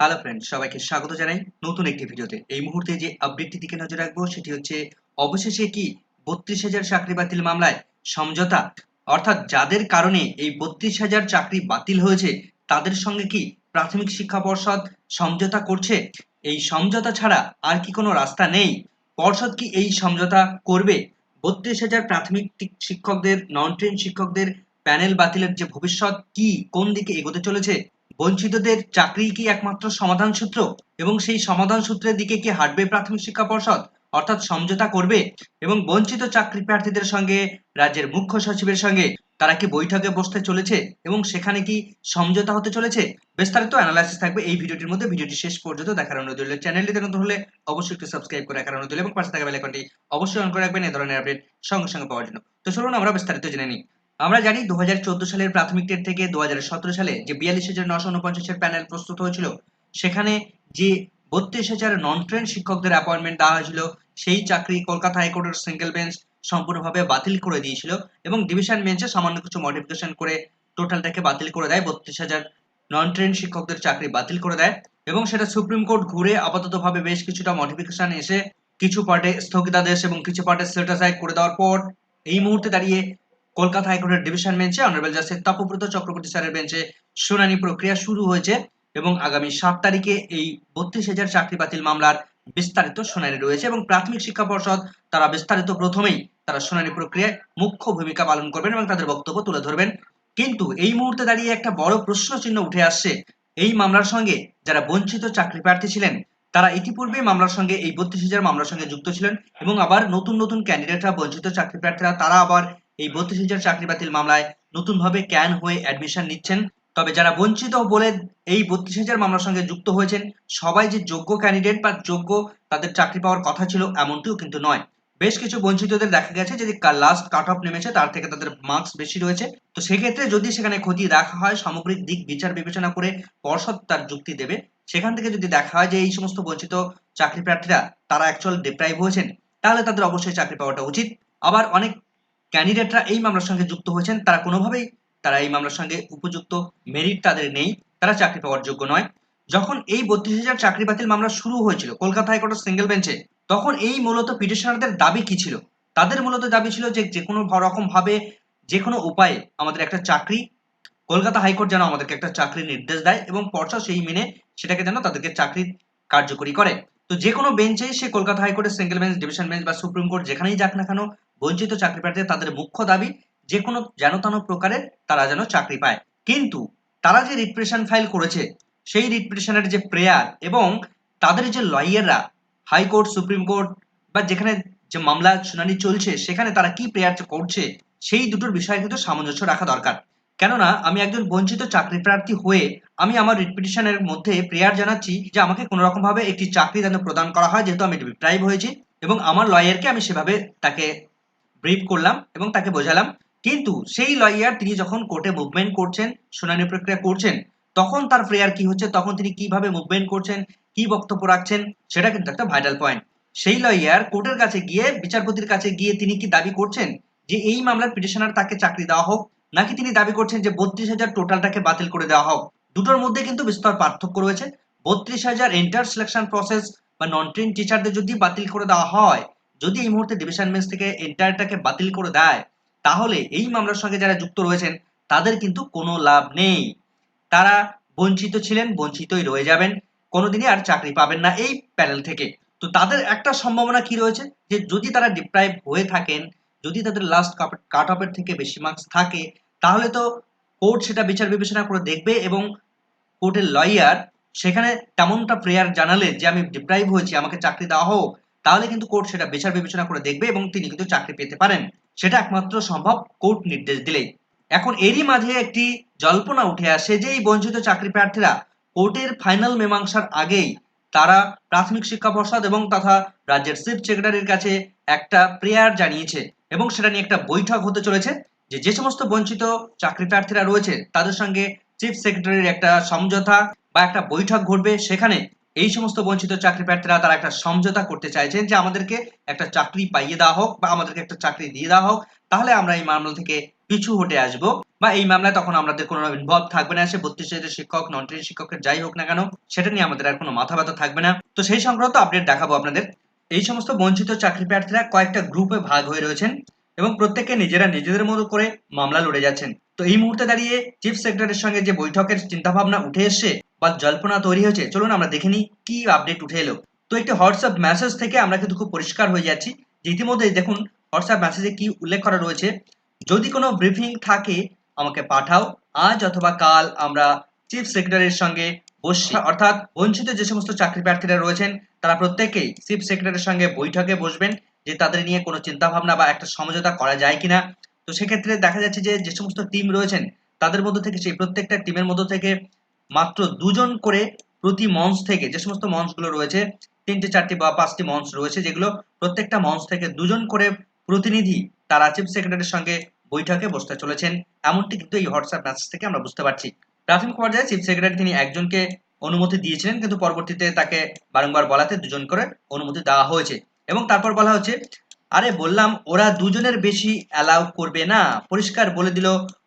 Hello friend সবাইকে স্বাগত জানাই নতুন একটি ভিডিওতে। এই মুহূর্তে যে আপডেটটি দিকে নজর রাখব, সেটি হচ্ছে অবশেষে কি বত্রিশ হাজার চাকরি বাতিল মামলায় সমঝোতা? অর্থাৎ যাদের কারণে এই বত্রিশ হাজার চাকরি বাতিল হয়েছে, তাদের সঙ্গে কি প্রাথমিক শিক্ষা পর্ষদ সমঝোতা করছে? এই সমঝোতা ছাড়া আর কি কোনো রাস্তা নেই? পর্ষদ কি এই সমঝোতা করবে? বত্রিশ হাজার প্রাথমিক শিক্ষকদের নন ট্রেন শিক্ষকদের প্যানেল বাতিলের যে ভবিষ্যৎ, কি কোন দিকে এগোতে চলেছে? বঞ্চিতদের চাকরি কি একমাত্র সমাধান সূত্র? এবং সেই সমাধান সূত্রের দিকে কি হাঁটবে প্রাথমিক শিক্ষা পর্ষদ? অর্থাৎ সমঝোতা করবে? এবং বঞ্চিত চাকরি প্রার্থীদের সঙ্গে, রাজ্যের মুখ্য সচিবের সঙ্গে তারা কি বৈঠকে বসতে চলেছে? এবং সেখানে কি সমঝোতা হতে চলেছে? বিস্তারিত অ্যানালাইসিস থাকবে এই ভিডিওটির মধ্যে। ভিডিওটি শেষ পর্যন্ত দেখার অনুরোধ রইল। চ্যানেলটিতে নতুন হলে অবশ্যই একটু সাবস্ক্রাইব করে রাখার অনুরোধ রইল এবং পাশে থাকা বেল আইকনটি অবশ্যই অন করে রাখবেন। এ ধরনের আপডেট সঙ্গে সঙ্গে পাওয়ার জন্য। তো চলুন আমরা বিস্তারিত জেনে নিই। আমরা জানি দু হাজার চোদ্দ সালের প্রাথমিক টেট থেকে দুহাজার সতেরো সালে যে বিয়াল্লিশ হাজার নশো উনপঞ্চাশের প্যানেল প্রস্তুত হয়েছিল, সেখানে যে বত্রিশ হাজার নন ট্রেন শিক্ষকদের অ্যাপয়েন্টমেন্ট দেওয়া হয়েছিল, সেই চাকরি কলকাতা হাইকোর্টের সিঙ্গেল বেঞ্চ সম্পূর্ণভাবে বাতিল করে দিয়েছিল এবং ডিভিশন বেঞ্চে সামান্য কিছু মডিফিকেশন করে টোটালটাকে বাতিল করে দেয়, বত্রিশ হাজার নন ট্রেন শিক্ষকদের চাকরি বাতিল করে দেয় এবং সেটা সুপ্রিম কোর্ট ঘুরে আপাততভাবে বেশ কিছুটা মডিফিকেশন এসে কিছু পার্টে স্থগিতাদেশ এবং কিছু পার্টে সেটাসাইড করে দেওয়ার পর এই মুহূর্তে দাঁড়িয়ে কলকাতা হাইকোর্টের ডিভিশন বেঞ্চে অনারেবল জাস্টিস তপব্রত চক্রবর্তী স্যারের বেঞ্চে শুনানি প্রক্রিয়া শুরু হয়েছে এবং আগামী সাত তারিখে এই বত্রিশ হাজার চাকরি বাতিল মামলার বিস্তারিত শুনানি রয়েছে এবং প্রাথমিক শিক্ষা পর্ষদ তারা বিস্তারিত প্রথমেই তারা শুনানি প্রক্রিয়ায় মুখ্য ভূমিকা পালন করবেন এবং তাদের বক্তব্য তুলে ধরবেন। কিন্তু এই মুহূর্তে দাঁড়িয়ে একটা বড় প্রশ্ন চিহ্ন উঠে আসছে। এই মামলার সঙ্গে যারা বঞ্চিত চাকরি প্রার্থী ছিলেন, তারা ইতিপূর্বে মামলার সঙ্গে এই বত্রিশ হাজার মামলার সঙ্গে যুক্ত ছিলেন এবং আবার নতুন নতুন ক্যান্ডিডেটরা, বঞ্চিত চাকরি প্রার্থীরা, তারা আবার এই বত্রিশ হাজার চাকরি বাতিল মামলায় নতুনভাবে ক্যান হয়ে অ্যাডমিশন নিচ্ছেন। তবে যারা বঞ্চিত বলে এই বত্রিশ হাজার মামলার সঙ্গে যুক্ত হয়েছেন, সবাই যে যোগ্য ক্যান্ডিডেট বা যোগ্য তাদের চাকরি পাওয়ার কথা ছিল এমনটিও কিন্তু নয়। বেশ কিছু বঞ্চিতদের দেখা গেছে যদি লাস্ট কাট অফ নেমেছে, তার থেকে তাদের মার্কস বেশি রয়েছে। তো সেক্ষেত্রে যদি সেখানে খতিয়ে দেখা হয়, সামগ্রিক দিক বিচার বিবেচনা করে পর্ষদ তার যুক্তি দেবে। সেখান থেকে যদি দেখা হয় যে এই সমস্ত বঞ্চিত চাকরি প্রার্থীরা তারা অ্যাকচুয়াল ডিপ্রাইভ হয়েছেন, তাহলে তাদের অবশ্যই চাকরি পাওয়াটা উচিত। আবার অনেক ক্যান্ডিডেটরা এই মামলার সঙ্গে যুক্ত হয়েছেন, তারা কোনোভাবেই তারা এই মামলার সঙ্গে উপযুক্ত মেরিট তাদের নেই, তারা চাকরি পাওয়ার যোগ্য নয়। যখন এই বত্রিশ হাজার চাকরি বাতিল মামলা শুরু হয়েছিল কলকাতা হাইকোর্টের সিঙ্গেল বেঞ্চে তখন এই মূলত পিটিশনারদের দাবি কি ছিল? তাদের মূলত দাবি ছিল যে যে কোনো রকম ভাবে যে কোনো উপায়ে আমাদের একটা চাকরি, কলকাতা হাইকোর্ট যেন আমাদেরকে একটা চাকরির নির্দেশ দেয় এবং পর্ষদ সেই মেনে সেটাকে যেন তাদেরকে চাকরি কার্যকরী করে। তো যে কোনো বেঞ্চে সে কলকাতা হাইকোর্টের সিঙ্গেল বেঞ্চ ডিভিশন বেঞ্চ বা সুপ্রিম কোর্ট যেখানেই যাক না কেন বঞ্চিত চাকরি প্রার্থীদের তাদের মুখ্য দাবি যে কোনো যেন তেন প্রকারে তারা যেন চাকরি পায়। কিন্তু তারা যে রিপ্রেশন ফাইল করেছে, সেই রিপ্রেশনের যে প্রেয়ার এবং তাদের যে লয়াররা হাইকোর্ট সুপ্রিম কোর্ট বা যেখানে যে মামলা, শুনানি চলছে, সেখানে তারা কি প্রেয়ার করছে, সেই দুটোর বিষয়ে কিন্তু সামঞ্জস্য রাখা দরকার। কেননা, আমি একজন বঞ্চিত চাকরি প্রার্থী হয়ে আমি আমার রিপিটিশনের মধ্যে প্রেয়ার জানাচ্ছি যে আমাকে কোনো রকম ভাবে একটি চাকরি যেন প্রদান করা হয়, যেহেতু আমি ডিপ্রাইভ হয়েছি এবং আমার লয়ারকে আমি সেভাবে তাকে ব্রিফ করলাম এবং তাকে বোঝালাম। কিন্তু সেই লয়ার তিনি যখন কোর্টে মুভমেন্ট করছেন, শুনানি প্রক্রিয়া করছেন, তখন তার প্রেয়ার কি হচ্ছে? তখন তিনি কীভাবে মুভমেন্ট করছেন? কি বক্তব্য রাখছেন? সেটা কিন্তু একটা ভাইটাল পয়েন্ট সেই লয়ার কোর্টের কাছে গিয়ে, বিচারপতির কাছে গিয়ে তিনি কি দাবি করছেন? যে এই মামলার পিটিশনার তাকে চাকরি দেওয়া হোক, নাকি তিনি দাবি করছেন যে বত্রিশ হাজার টোটালটাকে বাতিল করে দেওয়া হোক? দুটোর মধ্যে কিন্তু বিস্তর পার্থক্য রয়েছে। বত্রিশ হাজার এন্টার সিলেকশন প্রসেস বা নন ট্রেন টিচারদের যদি বাতিল করে দেওয়া হয় যদি এই মুহূর্তে ডিভিশন বেঞ্চ থেকে এন্টারটাকে বাতিল করে দেয়, তাহলে এই মামলার সঙ্গে যারা যুক্ত রয়েছেন, তাদের কিন্তু কোনো লাভ নেই। তারা বঞ্চিত ছিলেন, বঞ্চিতই রয়ে যাবেন। কোনোদিনই আর চাকরি পাবেন না এই প্যানেল থেকে। তো তাদের একটা সম্ভাবনা কি রয়েছে? যে যদি তারা ডিপ্রাইভ হয়ে থাকেন, যদি তাদের লাস্ট কাট অফের থেকে বেশি মার্কস থাকে, তাহলে তো কোর্ট সেটা বিচার বিবেচনা করে দেখবে এবং কোর্টের লয়ার সেখানে তেমনটা প্রেয়ার জানালে যে আমি ডিপ্রাইভ হয়েছি, আমাকে চাকরি দেওয়া হোক তাহলে কিন্তু কোর্ট সেটা বিচার বিবেচনা করে দেখবে এবং তিনি কিন্তু চাকরি পেতে পারেন। সেটা একমাত্র সম্ভব কোর্ট নির্দেশ দিলেই। এখন এরই মাঝে একটি জল্পনা উঠে আসে যে এই বঞ্চিত চাকরি প্রার্থীরা কোর্টের ফাইনাল মীমাংসার আগেই তারা প্রাথমিক শিক্ষা পর্ষদ এবং তথা রাজ্যের চিফ সেক্রেটারির কাছে একটা প্রেয়ার জানিয়েছে এবং সেটা নিয়ে একটা বৈঠক হতে চলেছে যে যে সমস্ত বঞ্চিত চাকরি প্রার্থীরা রয়েছে তাদের সঙ্গে চিফ সেক্রেটারির একটা সমঝোতা বা একটা বৈঠক ঘটবে। সেখানে এই সমস্ত বঞ্চিত চাকরি প্রার্থীরা তারা একটা সমঝোতা করতে চাইছেন যে আমাদেরকে একটা চাকরি পাইয়ে দেওয়া হোক বা আমাদেরকে একটা চাকরি দিয়ে দেওয়া হোক, তাহলে আমরা এই মামলা থেকে পিছু হটে আসব। বা এই মামলায় তখন আমাদের কোনো ইনভলভ থাকবে না সে বত্রিশ হাজার শিক্ষক নন ট্রেনিং শিক্ষকের যাই হোক না কেন, সেটা নিয়ে আমাদের আর কোনো মাথা ব্যথা থাকবে না। তো সেই সংক্রান্ত আপডেট দেখাবো আপনাদের। এই সমস্ত বঞ্চিত চাকরি প্রার্থীরা কয়েকটা গ্রুপে ভাগ হয়ে রয়েছেন। এবং প্রত্যেকে নিজেরা নিজেদের মতো করে মামলা লড়ে যাচ্ছেন। তো এই মুহূর্তে দাঁড়িয়ে চিফ সেক্রেটারির সঙ্গে যে বৈঠকের চিন্তাভাবনা উঠে এসছে বা জল্পনা তৈরি হয়েছে, চলুন আমরা দেখে নিই কি আপডেট উঠে এলো। তো একটি হোয়াটসঅ্যাপ মেসেজ থেকে আমরা কিন্তু খুব পরিষ্কার হয়ে যাচ্ছি। যে ইতিমধ্যে দেখুন হোয়াটসঅ্যাপ মেসেজে কি উল্লেখ করা রয়েছে, যদি কোনো ব্রিফিং থাকে, আমাকে পাঠাও। আজ অথবা কাল আমরা চিফ সেক্রেটারির সঙ্গে বসছি। অর্থাৎ বঞ্চিত যে সমস্ত চাকরি প্রার্থীরা রয়েছেন, তারা প্রত্যেকেই চিফ সেক্রেটারির সঙ্গে বৈঠকে বসবেন। যে তাদের নিয়ে কোনো চিন্তা ভাবনা বা একটা সমঝোতা করা যায় কিনা। তো সেক্ষেত্রে দেখা যাচ্ছে যে যে সমস্ত টিম রয়েছেন, তাদের মধ্যে থেকে সেই প্রত্যেকটা টিমের মধ্যে থেকে মাত্র দুজন করে প্রতি মঞ্চ থেকে যে সমস্ত মঞ্চগুলো রয়েছে, তিনটে, চারটি বা পাঁচটি মঞ্চ রয়েছে, যেগুলো প্রত্যেকটা মঞ্চ থেকে দুজন করে প্রতিনিধি তারা চিফ সেক্রেটারির সঙ্গে বৈঠকে বসতে চলেছেন। এমনটি কিন্তু এই হোয়াটসঅ্যাপ মেসেজ থেকে আমরা বুঝতে পারছি। প্রাথমিক পর্যায়ে চিফ সেক্রেটারি তিনি একজনকে অনুমতি দিয়েছিলেন, কিন্তু পরবর্তীতে তাকে বারংবার বলাতে দুজন করে অনুমতি দেওয়া হয়েছে। এবং তারপর বলা হচ্ছে, আরে বললাম ওরা দুজনের বেশি অ্যালাউ করবে না। পরিষ্কার বলে দিল।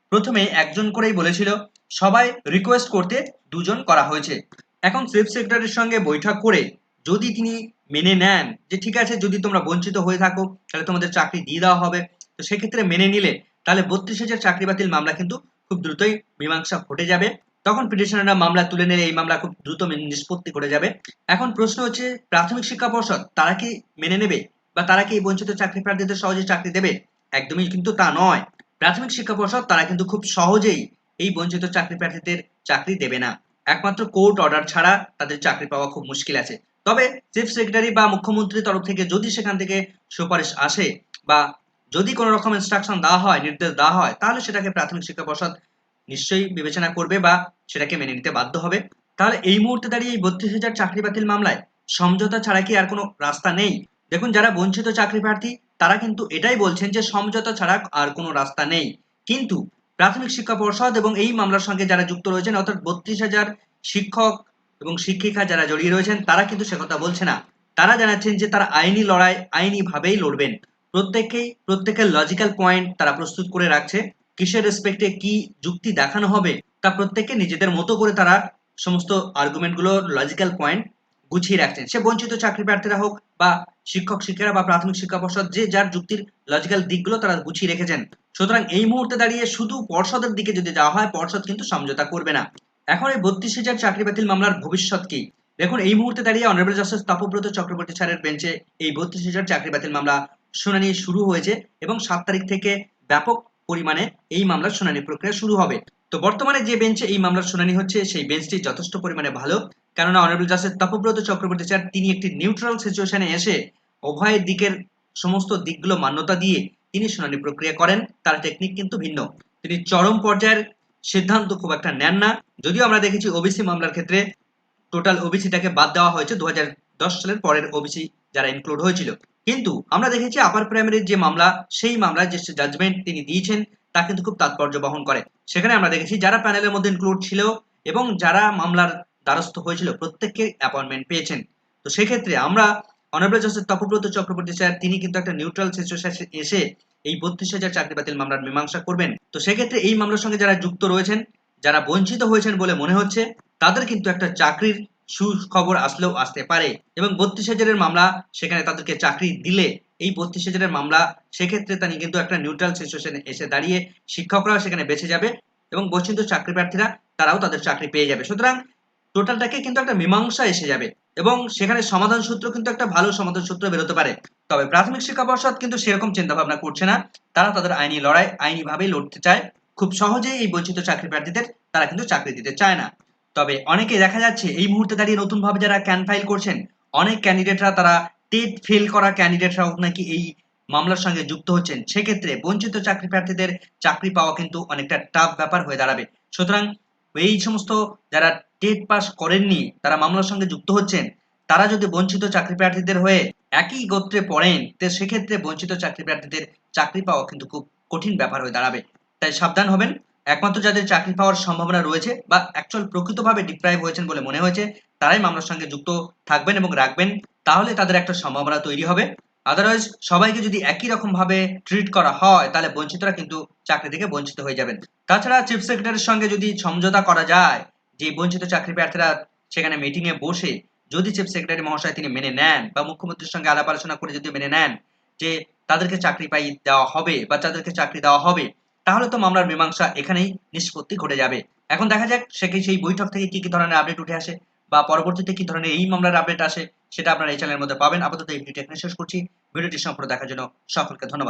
প্রথমে একজন করেই বলেছিল, সবাই রিকোয়েস্ট করতে দুজন করা হয়েছে। এখন চিফ সেক্রেটারির সঙ্গে বৈঠক করে যদি তিনি মেনে নেন, যে ঠিক আছে, যদি তোমরা বঞ্চিত হয়ে থাকো, তাহলে তোমাদের চাকরি দিয়ে দেওয়া হবে। তো সেক্ষেত্রে মেনে নিলে, তাহলে বত্রিশ হাজার চাকরি বাতিল মামলা কিন্তু খুব দ্রুতই মীমাংসা ঘটে যাবে। তখন পিটিশনাররা মামলা তুলে নিলে এই মামলা খুব দ্রুত নিষ্পত্তি করে যাবে। এখন প্রশ্ন হচ্ছে, প্রাথমিক শিক্ষা পর্ষদ তারা কি মেনে নেবে? বা তারা কি বঞ্চিত চাকরি প্রার্থীদের সহজে চাকরি দেবে? একদমই কিন্তু তা নয়। প্রাথমিক শিক্ষা পর্ষদ তারা কিন্তু খুব সহজেই এই বঞ্চিত চাকরি প্রার্থীদের চাকরি দেবে না। একমাত্র কোর্ট অর্ডার ছাড়া তাদের চাকরি পাওয়া খুব মুশকিল আছে। তবে চিফ সেক্রেটারি বা মুখ্যমন্ত্রীর তরফ থেকে যদি সেখান থেকে সুপারিশ আসে বা যদি কোনো রকম ইনস্ট্রাকশন দেওয়া হয়, নির্দেশ দেওয়া হয়, তাহলে সেটাকে প্রাথমিক শিক্ষা পর্ষদ নিশ্চয়ই বিবেচনা করবে বা সেটাকে মেনে নিতে বাধ্য হবে। তাহলে এই মুহূর্তে দাঁড়িয়ে এই বত্রিশ হাজার চাকরি বাতিল মামলায় সমঝোতা ছাড়া কি আর কোনো রাস্তা নেই? দেখুন, যারা বঞ্চিত চাকরি প্রার্থী, তারা কিন্তু এটাই বলছেন যে সমঝোতা ছাড়া আর কোনো রাস্তা নেই। কিন্তু প্রাথমিক শিক্ষা পর্ষদ এবং এই মামলার সঙ্গে যারা যুক্ত রয়েছেন, অর্থাৎ বত্রিশ হাজার শিক্ষক এবং শিক্ষিকা যারা জড়িয়ে রয়েছেন, তারা কিন্তু সে কথা বলছে না। তারা জানাচ্ছেন যে তারা আইনি লড়াই আইনি ভাবেই লড়বেন। প্রত্যেকেই, প্রত্যেকের লজিক্যাল পয়েন্ট তারা প্রস্তুত করে রাখছে। কিসের রেসপেক্টে কি যুক্তি দেখানো হবে, তা প্রত্যেকে নিজেদের মতো করে তারা সমস্ত আর্গুমেন্টগুলো লজিক্যাল পয়েন্ট গুছিয়ে রাখছেন। সে বঞ্চিত চাকরি প্রার্থীরা হোক বা শিক্ষক শিক্ষিকা বা প্রাথমিক শিক্ষা পর্ষদ, যে যার যুক্তির লজিক্যাল দিকগুলো তারা গুছিয়ে রেখেছেন। সুতরাং এই মুহূর্তে দাঁড়িয়ে শুধু পর্ষদের দিকে যদি যাওয়া হয়, পর্ষদ কিন্তু সমঝোতা করবে না। এখন এই বত্রিশ হাজার চাকরি বাতিল মামলার ভবিষ্যৎ কি? দেখুন, এই মুহূর্তে দাঁড়িয়ে অনারেবল জাস্টিস তপব্রত চক্রবর্তী স্যারের বেঞ্চে এই বত্রিশ হাজার চাকরি বাতিল মামলা শুনানি শুরু হয়েছে এবং সাত তারিখ থেকে ব্যাপক পরিমাণে এই মামলার শুনানি প্রক্রিয়া শুরু হবে। তো বর্তমানে যে বেঞ্চে এই মামলার শুনানি হচ্ছে, সেই বেঞ্চটি যথেষ্ট পরিমাণে ভালো। কেননা honourable justice Tapabrata Chakraborty sir, তিনি একটি নিউট্রাল সিচুয়েশনে এসে উভয় দিকের সমস্ত দিকগুলো মান্যতা দিয়ে তিনি শুনানি প্রক্রিয়া করেন। তার টেকনিক কিন্তু ভিন্ন। তিনি চরম পর্যায়ের সিদ্ধান্ত খুব একটা নেন না। যদিও আমরা দেখেছি ওবিসি মামলার ক্ষেত্রে টোটাল ওবিসিটাকে বাদ দেওয়া হয়েছে দু হাজার সালের পরের ওবিসি যারা ইনক্লুড হয়েছিল। কিন্তু আমরা দেখেছি আপার প্রাইমারির যে মামলা, সেই মামলার যে জাজমেন্ট তিনি দিয়েছেন, তা কিন্তু খুব তাৎপর্য বহন করে। সেখানে আমরা দেখেছি যারা প্যানেলের মধ্যে ইনক্লুড ছিল এবং যারা মামলার দ্বারস্থ হয়েছিল, প্রত্যেককে অ্যাপয়েন্টমেন্ট পেয়েছেন। তো সেক্ষেত্রে আমরা honourable justice Tapabrata Chakraborty sir, তিনি কিন্তু একটা নিউট্রাল সিচুয়েশন এসে এই বত্রিশ হাজার চাকরি বাতিল মামলার মীমাংসা করবেন। তো সেক্ষেত্রে এই মামলার সঙ্গে যারা যুক্ত রয়েছেন, যারা বঞ্চিত হয়েছেন বলে মনে হচ্ছে, তাদের কিন্তু একটা চাকরির সুখবর আসলেও আসতে পারে এবং বত্রিশ হাজারের মামলা, সেখানে তাদেরকে চাকরি দিলে এই বত্রিশ হাজারের মামলা, সেক্ষেত্রে তিনি কিন্তু একটা নিউট্রাল সিচুয়েশনে এসে দাঁড়িয়ে শিক্ষকরাও সেখানে বেঁচে যাবে এবং বঞ্চিত চাকরি প্রার্থীরা, তারাও তাদের চাকরি পেয়ে যাবে। সুতরাং টোটালটাকে কিন্তু একটা মীমাংসা এসে যাবে এবং সেখানে সমাধান সূত্র কিন্তু একটা ভালো সমাধান সূত্র বেরোতে পারে। তবে প্রাথমিক শিক্ষা পর্ষদ কিন্তু সেরকম চিন্তা ভাবনা করছে না। তারা তাদের আইনি লড়াই আইনি ভাবেই লড়তে চায়। খুব সহজেই এই বঞ্চিত চাকরি প্রার্থীদের, তারা কিন্তু চাকরি দিতে চায় না। তবে অনেকে দেখা যাচ্ছে এই মুহূর্তে দাঁড়িয়ে নতুন ভাবে যারা ক্যান ফাইল করছেন, অনেক ক্যান্ডিডেটরা তারা টেট ফেল করা ক্যান্ডিডেটরাও নাকি এই মামলার সঙ্গে যুক্ত হচ্ছেন। সেক্ষেত্রে বঞ্চিত চাকরি প্রার্থীদের চাকরি পাওয়া কিন্তু অনেকটা টাফ ব্যাপার হয়ে দাঁড়াবে। সুতরাং এই সমস্ত যারা টেট পাস করেননি, তারা মামলার সঙ্গে যুক্ত হচ্ছেন, তারা যদি বঞ্চিত চাকরি প্রার্থীদের হয়ে একই গোত্রে পড়েন, তো সেক্ষেত্রে বঞ্চিত চাকরি প্রার্থীদের চাকরি পাওয়া কিন্তু খুব কঠিন ব্যাপার হয়ে দাঁড়াবে। তাই সাবধান হবেন। একমাত্র যাদের চাকরি পাওয়ার সম্ভাবনা রয়েছে বা অ্যাকচুয়াল প্রকৃতভাবে ডিপ্রাইভ হয়েছেন বলে মনে হয়েছে, তারাই মামলার সঙ্গে যুক্ত থাকবেন এবং রাখবেন, তাহলে তাদের একটা সম্ভাবনা তৈরি হবে। আদারওয়াইজ সবাইকে যদি একই রকম ভাবে ট্রিট করা হয়, তাহলে বঞ্চিতরা কিন্তু চাকরি থেকে বঞ্চিত হয়ে যাবেন। তাছাড়া চিফ সেক্রেটারির সঙ্গে যদি সমঝোতা করা যায়, যে বঞ্চিত চাকরি প্রার্থীরা সেখানে মিটিং এ বসে যদি চিফ সেক্রেটারি মহাশয় তিনি মেনে নেন বা মুখ্যমন্ত্রীর সঙ্গে আলাপ আলোচনা করে যদি মেনে নেন, যে তাদেরকে চাকরি পাই দেওয়া হবে বা তাদেরকে চাকরি দেওয়া হবে তাহলে তো মামলার মীমাংসা এখানেই নিষ্পত্তি ঘটে যাবে। এখন দেখা যাক সে সেই বৈঠক থেকে কি কি ধরনের আপডেট উঠে আসে বা পরবর্তীতে কি ধরনের এই মামলার আপডেট আসে, সেটা আপনারা এই চ্যানেলের মধ্যে পাবেন। আপাতত এই ভিডিওটি এখানে শেষ করছি। ভিডিওটি সম্পূর্ণ দেখার জন্য সকলকে ধন্যবাদ।